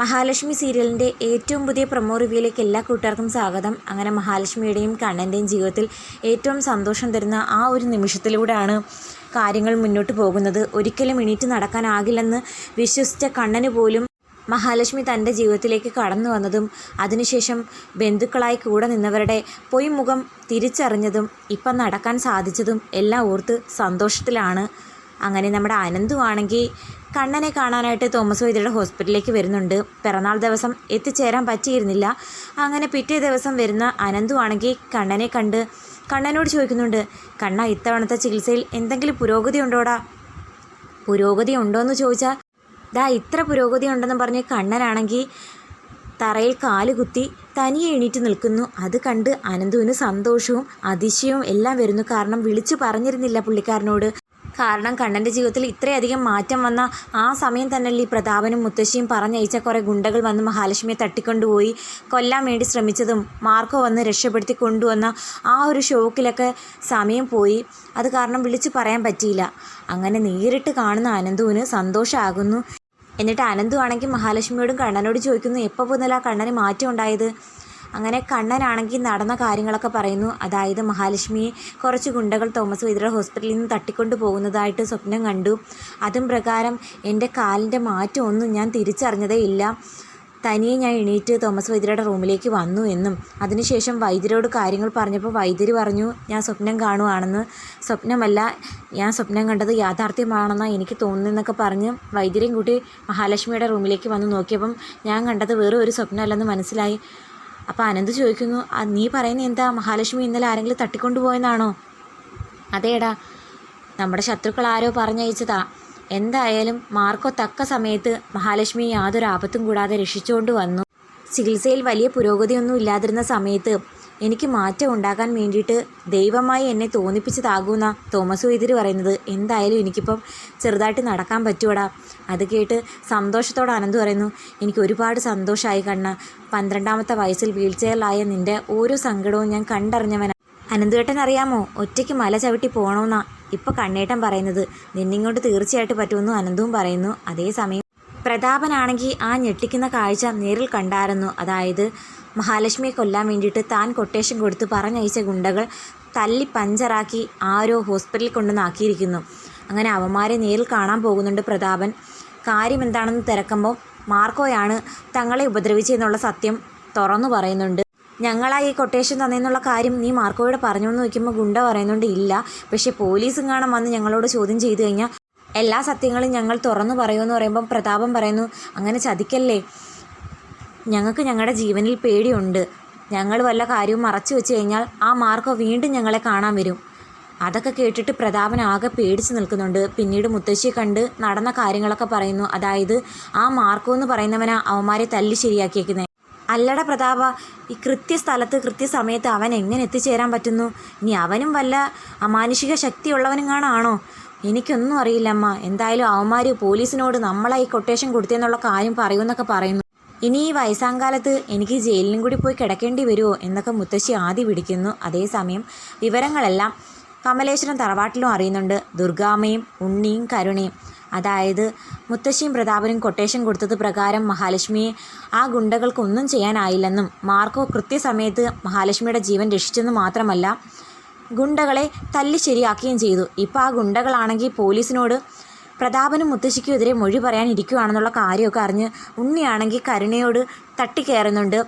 മഹാലക്ഷ്മി സീരിയലിന്റെ ഏറ്റവും പുതിയ പ്രൊമോ റിവ്യൂയിലേക്ക് എല്ലാ കൂട്ടുകാർക്കും സ്വാഗതം. അങ്ങനെ മഹാലക്ഷ്മിയുടെയും കണ്ണന്റെയും ജീവിതത്തിൽ ഏറ്റവും സന്തോഷം തരുന്ന ആ ഒരു നിമിഷത്തിലൂടെയാണ് കാര്യങ്ങൾ മുന്നോട്ട് പോകുന്നത്. ഒരിക്കലും എണീറ്റ് നടക്കാനാകില്ലെന്ന് വിശ്വസിച്ച കണ്ണന് പോലും മഹാലക്ഷ്മി തന്റെ ജീവിതത്തിലേക്ക് കടന്നു വന്നതും അതിനുശേഷം ബന്ധുക്കളായി കൂടെ നിന്നവരുടെ പൊയ്മുഖം തിരിച്ചറിഞ്ഞതും ഇപ്പം നടക്കാൻ സാധിച്ചതും എല്ലാം ഓർത്ത് സന്തോഷത്തിലാണ്. അങ്ങനെ നമ്മുടെ അനന്തു ആണെങ്കിൽ കണ്ണനെ കാണാനായിട്ട് തോമസ് വൈദ്യരുടെ ഹോസ്പിറ്റലിലേക്ക് വരുന്നുണ്ട്. പിറന്നാൾ ദിവസം എത്തിച്ചേരാൻ പറ്റിയിരുന്നില്ല. അങ്ങനെ പിറ്റേ ദിവസം വരുന്ന അനന്തു ആണെങ്കിൽ കണ്ണനെ കണ്ട് കണ്ണനോട് ചോദിക്കുന്നുണ്ട് കണ്ണ ഇത്തവണത്തെ ചികിത്സയിൽ എന്തെങ്കിലും പുരോഗതി ഉണ്ടോടാ? പുരോഗതി ഉണ്ടോ എന്ന് ചോദിച്ചാൽ ദാ ഇത്ര പുരോഗതി ഉണ്ടെന്ന് പറഞ്ഞ് കണ്ണനാണെങ്കിൽ തറയിൽ കാൽ കുത്തി തനിയെ എണീറ്റ് നിൽക്കുന്നു. അത് കണ്ട് അനന്തുവിന് സന്തോഷവും അതിശയവും എല്ലാം വരുന്നു. കാരണം വിളിച്ചു പറഞ്ഞിരുന്നില്ല പുള്ളിക്കാരനോട്. കാരണം കണ്ണന്റെ ജീവിതത്തിൽ ഇത്രയധികം മാറ്റം വന്ന ആ സമയം തന്നെയല്ലേ ഈ പ്രതാപനും മുത്തശ്ശിയും പറഞ്ഞയച്ച കുറേ ഗുണ്ടകൾ വന്ന് മഹാലക്ഷ്മിയെ തട്ടിക്കൊണ്ടുപോയി. കൊല്ലാൻ വേണ്ടി ശ്രമിച്ചതും മാർക്കോ വന്ന് രക്ഷപ്പെടുത്തി കൊണ്ടുവന്ന ആ ഒരു ഷോക്കിലൊക്കെ സമയം പോയി. അത് കാരണം വിളിച്ചു പറയാൻ പറ്റിയില്ല. അങ്ങനെ നേരിട്ട് കാണുന്ന അനന്തുവിന് സന്തോഷമാകുന്നു എന്നിട്ട് അനന്തു ആണെങ്കിൽ മഹാലക്ഷ്മിയോടും കണ്ണനോട് ചോദിക്കുന്നു എപ്പോൾ മുതലാ കണ്ണന് മാറ്റം ഉണ്ടായത്? അങ്ങനെ കണ്ണനാണെങ്കിൽ നടന്ന കാര്യങ്ങളൊക്കെ പറയുന്നു. അതായത് മഹാലക്ഷ്മിയെ കുറച്ച് ഗുണ്ടകൾ തോമസ് വൈദ്യർ ഹോസ്പിറ്റലിൽ നിന്ന് തട്ടിക്കൊണ്ടു പോകുന്നതായിട്ട് സ്വപ്നം കണ്ടു. അതും പ്രകാരം എന്റെ കാലിന്റെ മാറ്റമൊന്നും ഞാൻ തിരിച്ചറിഞ്ഞതേ ഇല്ല. തനിയെ ഞാൻ എണീറ്റ് തോമസ് വൈദ്യരുടെ റൂമിലേക്ക് വന്നു എന്നും. അതിനുശേഷം വൈദ്യരോട് കാര്യങ്ങൾ പറഞ്ഞപ്പോൾ വൈദ്യർ പറഞ്ഞു ഞാൻ സ്വപ്നം കാണുവാണെന്ന്. സ്വപ്നമല്ല ഞാൻ സ്വപ്നം കണ്ടത് യാഥാർത്ഥ്യമാണെന്നാണ് എനിക്ക് തോന്നുന്നതെന്നൊക്കെ പറഞ്ഞ് വൈദ്യരെയും കൂട്ടി മഹാലക്ഷ്മിയുടെ റൂമിലേക്ക് വന്ന് നോക്കിയപ്പം ഞാൻ കണ്ടത് വേറെ ഒരു സ്വപ്നമല്ലെന്ന് മനസ്സിലായി. അപ്പോൾ അനന്ത് ചോദിക്കുന്നു "ആ, നീ പറയുന്നത് എന്താ? മഹാലക്ഷ്മി ഇന്നലെ ആരെങ്കിലും തട്ടിക്കൊണ്ടുപോയെന്നാണോ? അതേടാ നമ്മുടെ ശത്രുക്കൾ ആരോ പറഞ്ഞയച്ചതാ. എന്തായാലും മാർക്കോ തക്ക സമയത്ത് മഹാലക്ഷ്മി യാതൊരു ആപത്തും കൂടാതെ രക്ഷിച്ചുകൊണ്ട് വന്നു. ചികിത്സയിൽ വലിയ പുരോഗതിയൊന്നും ഇല്ലാതിരുന്ന സമയത്ത് എനിക്ക് മാറ്റം ഉണ്ടാക്കാൻ വേണ്ടിയിട്ട് ദൈവമായി എന്നെ തോന്നിപ്പിച്ചതാകുമെന്ന തോമസ് വൈദ്യര് പറയുന്നത്. എന്തായാലും എനിക്കിപ്പം ചെറുതായിട്ട് നടക്കാൻ പറ്റുവടാ. അത് കേട്ട് സന്തോഷത്തോടെ അനന്ത് പറയുന്നു എനിക്ക് ഒരുപാട് സന്തോഷമായി കണ്ണ. പന്ത്രണ്ടാമത്തെ വയസ്സിൽ വീൽ ചെയറിലായ നിന്റെ ഓരോ സങ്കടവും ഞാൻ കണ്ടറിഞ്ഞവനാണ് അനന്തുവേട്ടൻ അറിയാമോ ഒറ്റയ്ക്ക് മല ചവിട്ടി പോകണമെന്നാ ഇപ്പം കണ്ണേട്ടൻ പറയുന്നത്. നിന്നിങ്ങോട്ട് തീർച്ചയായിട്ട് പറ്റുമെന്നും അനന്തവും പറയുന്നു. അതേസമയം പ്രതാപനാണെങ്കിൽ ആ ഞെട്ടിക്കുന്ന കാഴ്ച നേരിൽ കണ്ടായിരുന്നു. അതായത് മഹാലക്ഷ്മിയെ കൊല്ലാൻ വേണ്ടിയിട്ട് താൻ കൊട്ടേഷൻ കൊടുത്ത് പറഞ്ഞയച്ച ഗുണ്ടകൾ തല്ലി പഞ്ചറാക്കി ആരോ ഹോസ്പിറ്റലിൽ കൊണ്ടുവന്നാക്കിയിരിക്കുന്നു. അങ്ങനെ അവന്മാരെ നേരിൽ കാണാൻ പോകുന്നുണ്ട് പ്രതാപൻ. കാര്യം എന്താണെന്ന് തിരക്കുമ്പോൾ മാർക്കോയാണ് തങ്ങളെ ഉപദ്രവിച്ചെന്നുള്ള സത്യം തുറന്നു പറയുന്നുണ്ട്. ഞങ്ങളാ ഈ കൊട്ടേഷൻ തന്നെന്നുള്ള കാര്യം നീ മാർക്കോയോട് പറഞ്ഞു എന്ന് നോക്കുമ്പോൾ ഗുണ്ട പറയുന്നുണ്ട് ഇല്ല. പക്ഷേ പോലീസും കാണാൻ വന്ന് ഞങ്ങളോട് ചോദ്യം ചെയ്തു കഴിഞ്ഞാൽ എല്ലാ സത്യങ്ങളും ഞങ്ങൾ തുറന്നു പറയുമെന്ന് പറയുമ്പം പ്രതാപം പറയുന്നു അങ്ങനെ ചതിക്കല്ലേ? ഞങ്ങൾക്ക് ഞങ്ങളുടെ ജീവനിൽ പേടിയുണ്ട്. ഞങ്ങൾ വല്ല കാര്യവും മറച്ചു വെച്ച് കഴിഞ്ഞാൽ ആ മാർക്കോ വീണ്ടും ഞങ്ങളെ കാണാൻ വരും. അതൊക്കെ കേട്ടിട്ട് പ്രതാപൻ ആകെ പേടിച്ച് നിൽക്കുന്നുണ്ട്. പിന്നീട് മുത്തശ്ശിയെ കണ്ട് നടന്ന കാര്യങ്ങളൊക്കെ പറയുന്നു. അതായത് ആ മാർക്കോ എന്ന് പറയുന്നവനാ അവന്മാരെ തല്ലി ശരിയാക്കിയേക്കുന്നത് അല്ലട പ്രതാപ ഈ കൃത്യസ്ഥലത്ത് കൃത്യസമയത്ത് അവൻ എങ്ങനെ എത്തിച്ചേരാൻ പറ്റുന്നു? ഇനി അവനും വല്ല അമാനുഷിക ശക്തിയുള്ളവനും കാണാണോ എനിക്കൊന്നും അറിയില്ലമ്മ. എന്തായാലും അവന്മാർ പോലീസിനോട് നമ്മളായി കൊട്ടേഷൻ കൊടുത്തെന്നുള്ള കാര്യം പറയുമെന്നൊക്കെ പറയുന്നു. ഇനി ഈ വയസ്സാങ്കാലത്ത് എനിക്ക് ജയിലിനും കൂടി പോയി കിടക്കേണ്ടി വരുമോ എന്നൊക്കെ മുത്തശ്ശി ആദ്യ പിടിക്കുന്നു അതേസമയം വിവരങ്ങളെല്ലാം കമലേശ്വരം തറവാട്ടിലും അറിയുന്നുണ്ട്. ദുർഗാമ്മയും ഉണ്ണിയും കരുണയും. അതായത് മുത്തശ്ശിയും പ്രതാപനും കൊട്ടേഷൻ കൊടുത്തത് പ്രകാരം മഹാലക്ഷ്മിയെ ആ ഗുണ്ടകൾക്കൊന്നും ചെയ്യാനായില്ലെന്നും മാർക്കോ കൃത്യസമയത്ത് മഹാലക്ഷ്മിയുടെ ജീവൻ രക്ഷിച്ചെന്ന് മാത്രമല്ല ഗുണ്ടകളെ തല്ലി ശരിയാക്കുകയും ചെയ്തു. ഇപ്പോൾ ആ ഗുണ്ടകളാണെങ്കിൽ പോലീസിനോട് പ്രതാപനും മുത്തശ്ശിക്കും എതിരെ മൊഴി പറയാനിരിക്കുകയാണെന്നുള്ള കാര്യമൊക്കെ അറിഞ്ഞ് ഉണ്ണിയാണെങ്കിൽ കരുണയോട് തട്ടിക്കയറുന്നുണ്ട്.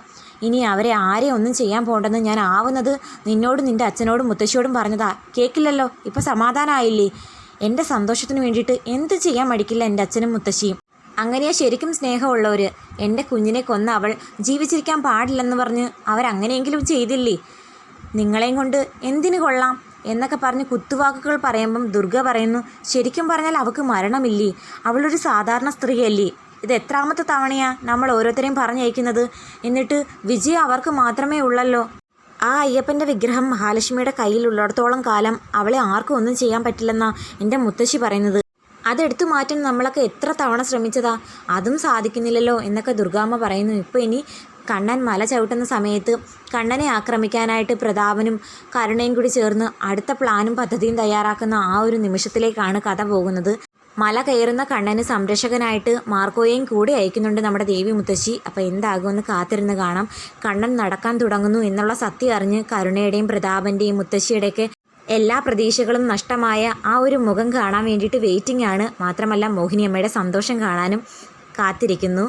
ഇനി അവരെ ആരെ ഒന്നും ചെയ്യാൻ പോകണ്ടെന്ന് ഞാൻ ആവുന്നത് നിന്നോടും നിന്റെ അച്ഛനോടും മുത്തശ്ശിയോടും പറഞ്ഞതാ. കേൾക്കില്ലല്ലോ ഇപ്പോൾ സമാധാനമായില്ലേ എന്റെ സന്തോഷത്തിന് വേണ്ടിയിട്ട് എന്ത് ചെയ്യാൻ മടിക്കില്ല എന്റെ അച്ഛനും മുത്തശ്ശിയും? അങ്ങനെയാ ശരിക്കും സ്നേഹമുള്ളവർ എന്റെ കുഞ്ഞിനെ കൊന്ന അവൾ ജീവിച്ചിരിക്കാൻ പാടില്ലെന്ന് പറഞ്ഞ് അവരങ്ങനെയെങ്കിലും ചെയ്തില്ലേ? നിങ്ങളെയും കൊണ്ട് എന്തിനു കൊള്ളാം? എന്നൊക്കെ പറഞ്ഞ് കുത്തുവാക്കുകൾ പറയുമ്പം ദുർഗ പറയുന്നു ശരിക്കും പറഞ്ഞാൽ അവൾക്ക് മരണമില്ലേ? അവളൊരു സാധാരണ സ്ത്രീയല്ലേ? ഇത് എത്രാമത്തെ തവണയാ നമ്മൾ ഓരോരുത്തരെയും പറഞ്ഞയക്കുന്നത്? എന്നിട്ട് വിജയം അവർക്ക് മാത്രമേ ഉള്ളല്ലോ. ആ അയ്യപ്പന്റെ വിഗ്രഹം മഹാലക്ഷ്മിയുടെ കയ്യിലുള്ളിടത്തോളം കാലം അവളെ ആർക്കും ഒന്നും ചെയ്യാൻ പറ്റില്ലെന്നാ എന്റെ മുത്തശ്ശി പറയുന്നത്. അതെടുത്തു മാറ്റാൻ നമ്മളൊക്കെ എത്ര തവണ ശ്രമിച്ചതാ? അതും സാധിക്കുന്നില്ലല്ലോ എന്നൊക്കെ ദുർഗാമ്മ പറയുന്നു. ഇപ്പോൾ ഇനി കണ്ണൻ മല ചവിട്ടുന്ന സമയത്ത് കണ്ണനെ ആക്രമിക്കാനായിട്ട് പ്രതാപനും കരുണയും കൂടി ചേർന്ന് അടുത്ത പ്ലാനും പദ്ധതിയും തയ്യാറാക്കുന്ന ആ ഒരു നിമിഷത്തിലേക്കാണ് കഥ പോകുന്നത്. മല കയറുന്ന കണ്ണന് സംരക്ഷകനായിട്ട് മാർക്കോയെയും കൂടെ അയക്കുന്നുണ്ട് നമ്മുടെ ദേവി മുത്തശ്ശി. അപ്പോൾ എന്താകുമെന്ന് കാത്തിരുന്ന് കാണാം. കണ്ണൻ നടക്കാൻ തുടങ്ങുന്നു എന്നുള്ള സത്യം അറിഞ്ഞ് കരുണയുടെയും പ്രതാപന്റെയും മുത്തശ്ശിയുടെയൊക്കെ എല്ലാ പ്രതീക്ഷകളും നഷ്ടമായ ആ ഒരു മുഖം കാണാൻ വേണ്ടിയിട്ട് വെയിറ്റിംഗ് ആണ്. മാത്രമല്ല മോഹിനിയമ്മയുടെ സന്തോഷം കാണാനും കാത്തിരിക്കുന്നു.